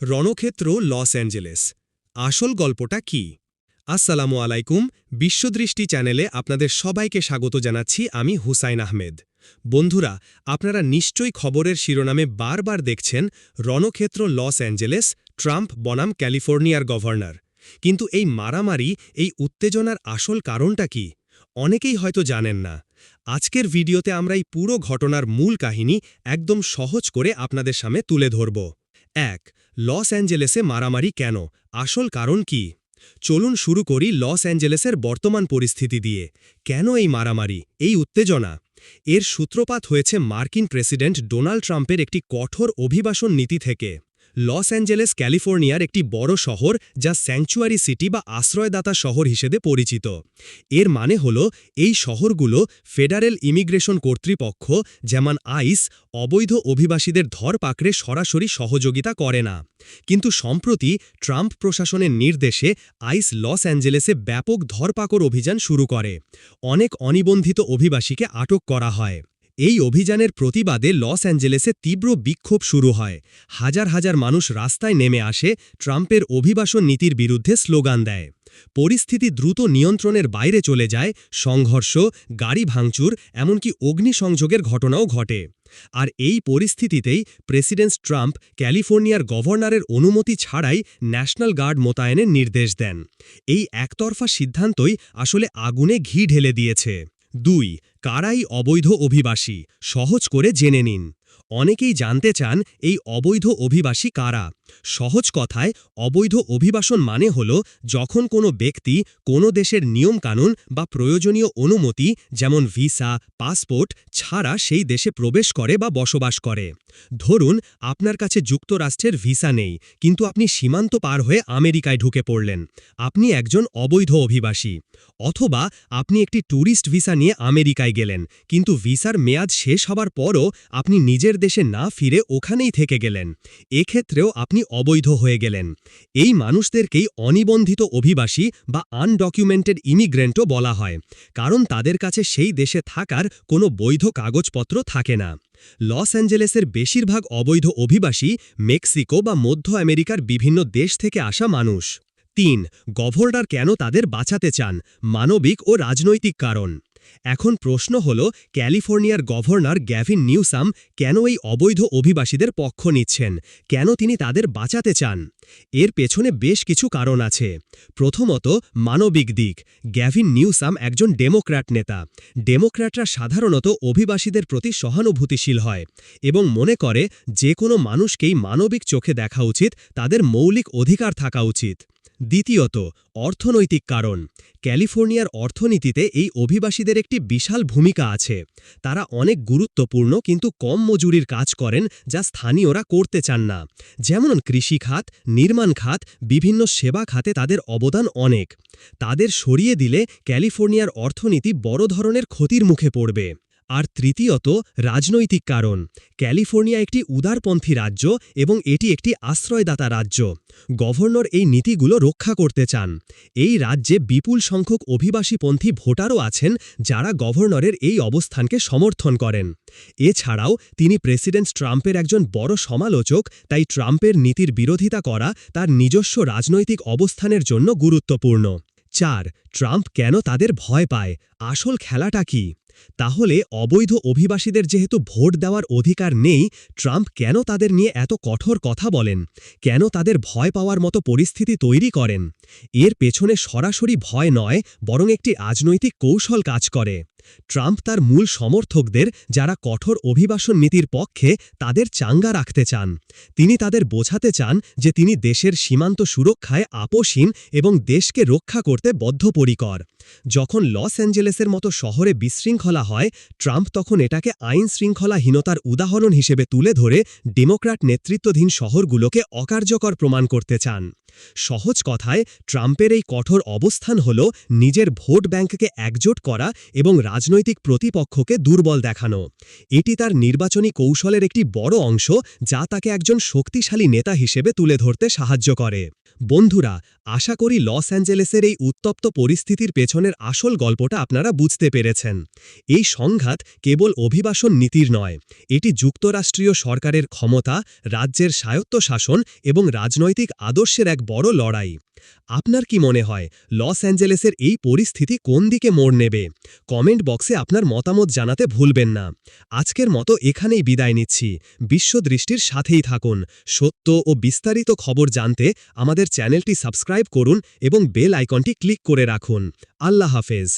রণক্ষেত্র, Los Angeles. আসল গল্পটা কি? আসসালামু আলাইকুম। বিশ্বদৃষ্টি চ্যানেলে আপনাদের সবাইকে স্বাগত জানাচ্ছি আমি হুসাইন আহমেদ। বন্ধুরা, আপনারা নিশ্চয়ই খবরের শিরোনামে বারবার দেখছেন রণক্ষেত্র, লস অ্যাঞ্জেলেস, ট্রাম্প বনাম ক্যালিফোর্নিয়ার গভর্নর। কিন্তু এই মারামারি, এই উত্তেজনার আসল কারণটা কি? অনেকেই হয়তো জানেন না। আজকের ভিডিওতে আমরা এই পুরো ঘটনার মূল কাহিনী একদম সহজ করে আপনাদের সামনে তুলে ধরব। এক লস অ্যাঞ্জেলেসে মারামারি কেন? আসল কারণ কি? চলুন শুরু করি লস অ্যাঞ্জেলেসের বর্তমান পরিস্থিতি দিয়ে। কেন এই মারামারি, এই উত্তেজনা? এর সূত্রপাত হয়েছে মার্কিন প্রেসিডেন্ট ডোনাল্ড ট্রাম্পের একটি কঠোর অভিবাসন নীতি থেকে। লস অ্যাঞ্জেলেস, ক্যালিফোর্নিয়ার একটি বড় শহর যা স্যাংচুয়ারি সিটি বা আশ্রয়দাতা শহর হিসেবে পরিচিত। এর মানে হল, এই শহরগুলো ফেডারেল ইমিগ্রেশন কর্তৃপক্ষ, যেমন আইস, অবৈধ অভিবাসীদের ধরপাকড়ে সরাসরি সহযোগিতা করে না। কিন্তু সম্প্রতি ট্রাম্প প্রশাসনের নির্দেশে আইস লস অ্যাঞ্জেলেসে ব্যাপক ধরপাকড় অভিযান শুরু করে। অনেক অনিবন্ধিত অভিবাসীকে আটক করা হয়। এই অভিযানের প্রতিবাদে লস অ্যাঞ্জেলেসে তীব্র বিক্ষোভ শুরু হয়। হাজার হাজার মানুষ রাস্তায় নেমে আসে ট্রাম্পের অভিবাসন নীতির বিরুদ্ধে স্লোগান দেয়। পরিস্থিতি দ্রুত নিয়ন্ত্রণের বাইরে চলে যায়, সংঘর্ষ, গাড়ি ভাঙচুর, এমনকি অগ্নিসংযোগের ঘটনাও ঘটে। আর এই পরিস্থিতিতেই প্রেসিডেন্ট ট্রাম্প ক্যালিফোর্নিয়ার গভর্নরের অনুমতি ছাড়াই ন্যাশনাল গার্ড মোতায়েনের নির্দেশ দেন। এই একতরফা সিদ্ধান্তই আসলে আগুনে ঘি ঢেলে দিয়েছে। দুই কারাই অবৈধ অভিবাসী সহজ করে জেনে নিন। অনেকেই জানতে চান এই অবৈধ অভিবাসী কারা। সহজ কথায়, অবৈধ অভিবাসন মানে হল যখন কোনো ব্যক্তি কোনো দেশের নিয়মকানুন বা প্রয়োজনীয় অনুমতি, যেমন ভিসা, পাসপোর্ট ছাড়া সেই দেশে প্রবেশ করে বা বসবাস করে। ধরুন, আপনার কাছে যুক্তরাষ্ট্রের ভিসা নেই, কিন্তু আপনি সীমান্ত পার হয়ে আমেরিকায় ঢুকে পড়লেন। আপনি একজন অবৈধ অভিবাসী। অথবা আপনি একটি ট্যুরিস্ট ভিসা নিয়ে আমেরিকায় গেলেন, কিন্তু ভিসার মেয়াদ শেষ হবার পরও আপনি নিজের দেশে না ফিরে ওখানেই থেকে গেলেন। এক্ষেত্রেও আপনি অবৈধ হয়ে গেলেন। এই মানুষদেরকেই অনিবন্ধিত অভিবাসী বা আনডকুমেন্টেড ইমিগ্রেন্টও বলা হয়। কারণ তাদের কাছে সেই দেশে থাকার কোনো বৈধ কাগজপত্র থাকে না। লস অ্যাঞ্জেলেসের বেশিরভাগ অবৈধ অভিবাসী মেক্সিকো বা মধ্য আমেরিকার বিভিন্ন দেশ থেকে আসা মানুষ। তিন, গভর্নর কেন তাদের বাঁচাতে চান? মানবিক ও রাজনৈতিক কারণ। এখন প্রশ্ন হল, ক্যালিফোর্নিয়ার গভর্নর গ্যাভিন নিউসাম কেন এই অবৈধ অভিবাসীদের পক্ষ নিচ্ছেন? কেন তিনি তাদের বাঁচাতে চান? এর পেছনে বেশ কিছু কারণ আছে। প্রথমত, মানবিক দিক। গ্যাভিন নিউসাম একজন ডেমোক্র্যাট নেতা। ডেমোক্র্যাটরা সাধারণত অভিবাসীদের প্রতি সহানুভূতিশীল হয় এবং মনে করে, যে কোনো মানুষকেই মানবিক চোখে দেখা উচিত, তাদের মৌলিক অধিকার থাকা উচিত। দ্বিতীয়ত, অর্থনৈতিক কারণ। ক্যালিফোর্নিয়ার অর্থনীতিতে এই অভিবাসীদের একটি বিশাল ভূমিকা আছে। তারা অনেক গুরুত্বপূর্ণ কিন্তু কম মজুরির কাজ করেন যা স্থানীয়রা করতে চান না। যেমন কৃষি খাত, নির্মাণ খাত, বিভিন্ন সেবা খাতে তাদের অবদান অনেক। তাদের সরিয়ে দিলে ক্যালিফোর্নিয়ার অর্থনীতি বড় ধরনের ক্ষতির মুখে পড়বে। আর তৃতীয়ত, রাজনৈতিক কারণ। ক্যালিফোর্নিয়া একটি উদারপন্থী রাজ্য এবং এটি একটি আশ্রয়দাতা রাজ্য। গভর্নর এই নীতিগুলো রক্ষা করতে চান। এই রাজ্যে বিপুল সংখ্যক অভিবাসীপন্থী ভোটারও আছেন যারা গভর্নরের এই অবস্থানকে সমর্থন করেন। এছাড়াও, তিনি প্রেসিডেন্ট ট্রাম্পের একজন বড় সমালোচক, তাই ট্রাম্পের নীতির বিরোধিতা করা তার নিজস্ব রাজনৈতিক অবস্থানের জন্য গুরুত্বপূর্ণ। চার, ট্রাম্প কেন তাদের ভয় পায়? আসল খেলাটা কি? তাহলে অবৈধ অভিবাসীদের যেহেতু ভোট দেওয়ার অধিকার নেই, ট্রাম্প কেন তাদের নিয়ে এত কঠোর কথা বলেন? কেন তাদের ভয় পাওয়ার মতো পরিস্থিতি তৈরি করেন? এর পেছনে সরাসরি ভয় নয়, বরং একটি রাজনৈতিক কৌশল কাজ করে। ট্রাম্প তার মূল সমর্থকদের যারা কঠোর অভিবাসন নীতির পক্ষে তাদের চাঙ্গা রাখতে চান। তিনি তাদের বোঝাতে চান যে তিনি দেশের সীমান্ত সুরক্ষায় আপোষহীন এবং দেশকে রক্ষা করতে বদ্ধপরিকর। যখন লস অ্যাঞ্জেলেসের মতো শহরে বিশৃঙ্খলা হয়, ট্রাম্প তখন এটাকে আইন শৃঙ্খলাহীনতার উদাহরণ হিসেবে তুলে ধরে ডেমোক্র্যাট নেতৃত্বাধীন শহরগুলোকে অকার্যকর প্রমাণ করতে চান। সহজ কথায়, ট্রাম্পের এই কঠোর অবস্থান হল নিজের ভোট ব্যাংককে একজোট করা এবং রাজনৈতিক প্রতিপক্ষকে দুর্বল দেখানো। এটি তার নির্বাচনী কৌশলের একটি বড় অংশ যা তাকে একজন শক্তিশালী নেতা হিসেবে তুলে ধরতে সাহায্য করে। বন্ধুরা, আশা করি লস অ্যাঞ্জেলেসের এই উত্তপ্ত পরিস্থিতির পেছনের আসল গল্পটা আপনারা বুঝতে পেরেছেন। এই সংঘাত কেবল অভিবাসন নীতির নয়, এটি যুক্তরাষ্ট্রীয় সরকারের ক্ষমতা, রাজ্যের স্বায়ত্তশাসন এবং রাজনৈতিক আদর্শের এক বড় লড়াই। আপনার কি মনে হয়, লস অ্যাঞ্জেলেসের এই পরিস্থিতি কোন দিকে মোড় নেবে? কমেন্ট বক্সে আপনার মতামত জানাতে ভুলবেন না। আজকের মতো এখানেই বিদায় নিচ্ছি। বিশ্বদৃষ্টির সাথেই থাকুন। সত্য ও বিস্তারিত খবর জানতে আমাদের চ্যানেলটি সাবস্ক্রাইব করুন এবং বেল আইকনটি ক্লিক করে রাখুন। আল্লাহ হাফেজ।